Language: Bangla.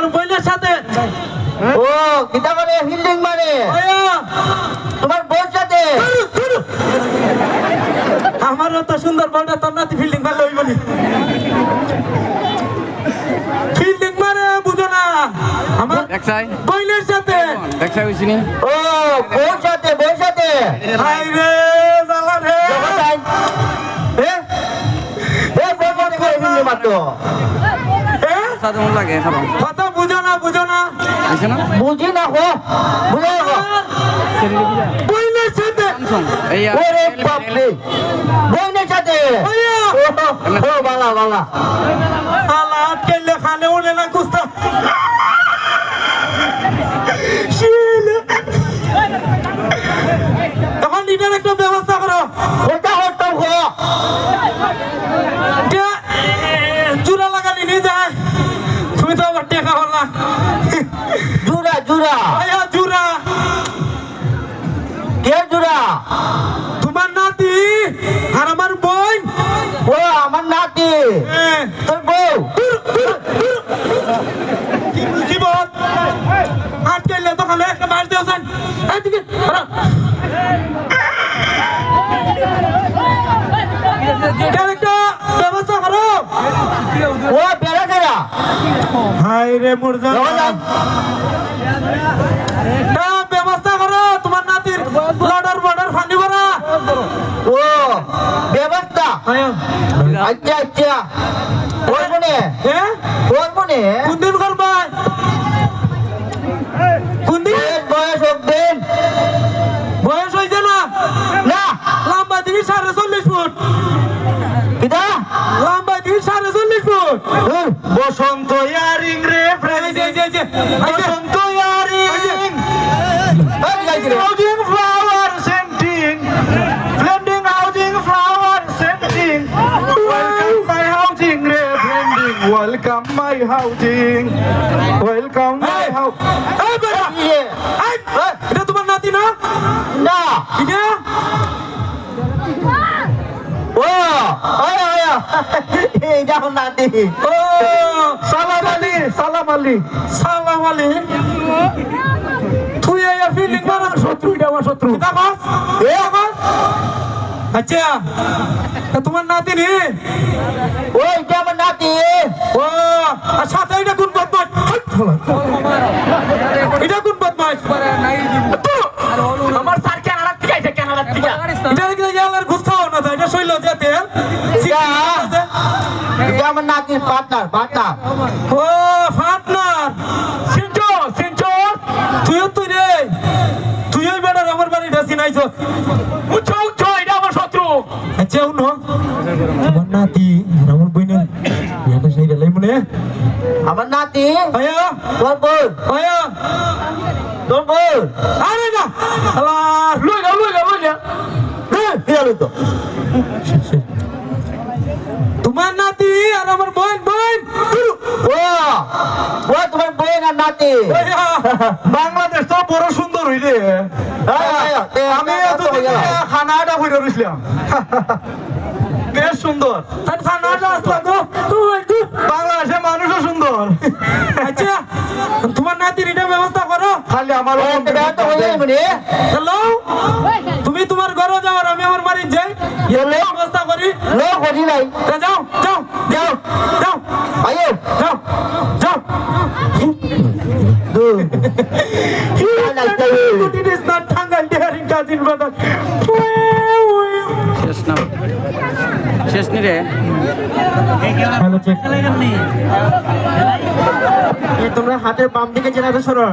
আমার বইনের সাথে। ও কিতা করে? ফিল্ডিং মারে ওয়া, তোমার বোন সাথে। আমার তো সুন্দর বউটা তোর নাতি ফিল্ডিং মারলে ওই বলি ফিল্ডিং মারে বুঝো না। আমার বইনের সাথে। দেখছাই হইছি নি। ও বোন সাথে বোন সাথে? হাই রে জ্বালা রে। এ, এ বোন সাথে করে ফিল্ডিং মারতো। এ, সাথে লাগে না বুঝো না। বুঝি না? গো বুঝে বইনের সাথে ওরে বাপরে বোনের সাথে। ও ও বালা বালা। আলা আটকেলে খালে উঠে না কুস্তা। জুরা জুরা। আয়া জুরা। কে জুরা? তোমার নাতি আর আমার বোন। ও আমার নাতি। এ, তোর বউ। কি মুসিবত আটকেলে তখন একটা মার দিয়েছেন এইদিকে হাই রে ব্যবস্থা করো তোমার নাতির লডার বর্ডার ফানি করা ও ব্যবস্থা? আচ্ছা আচ্ছা। কোন মনে হ্যাঁ? কোন মনে বসন্ত ইয়ারিং রে বসন্ত earring. Housing flower scenting blending housing flower scenting welcome my housing রে blending welcome my housing welcome my house ওয়া ওয়া নাতি। ও সালাম আলী সালাম আলী। সালাম আলী। তুই এই ফিলিং মারা শত্রু এটা আমার শত্রু। এ আমার? আচ্ছা তোমার নাতি নি? ও এইটা আমার নাতি। ও আর সাথে এটা কোন বদমাস এটা কোন আমার নাতির পার্টনার পার্টনার ও ফাটনার সিনচো সিনচো তুইও তুই রে। তুই ওই বেটার আমার বাড়িটা চিনাইছ উচ্চ উচ্চ এটা আমার শত্রু। আচ্ছা উনো আমার নাতি আমার বইনের বিয়াটা সেই গেলাই মনে। আমার নাতি আয়া তোর বোন আয়া তোর বোন আরে না। আল্লাহ। লই না লই না লই না হ্যাঁ কি হলো তো। তোমার নাতি আর আমার বোন বোন। ও ও তোমার বোন আর নাতি। বাংলাদেশ তো বড় সুন্দর হইলে। আমি খানাটা হইরে রইছিলাম বেশ সুন্দর। খানাটা আসলাম গো। বাংলাদেশে মানুষও সুন্দর। আচ্ছা তোমার নাতির এটা ব্যবস্থা করো। খালি আমার হ্যালো? যাই হ্যালো ব্যবস্থা করি নাই তা যাও যাও যাও যাও আয়ো যাও যাও দু It is not Tangal. শেষ না শেষ নি রে তোমরা হাতের বাম দিকে চেনাতে সরো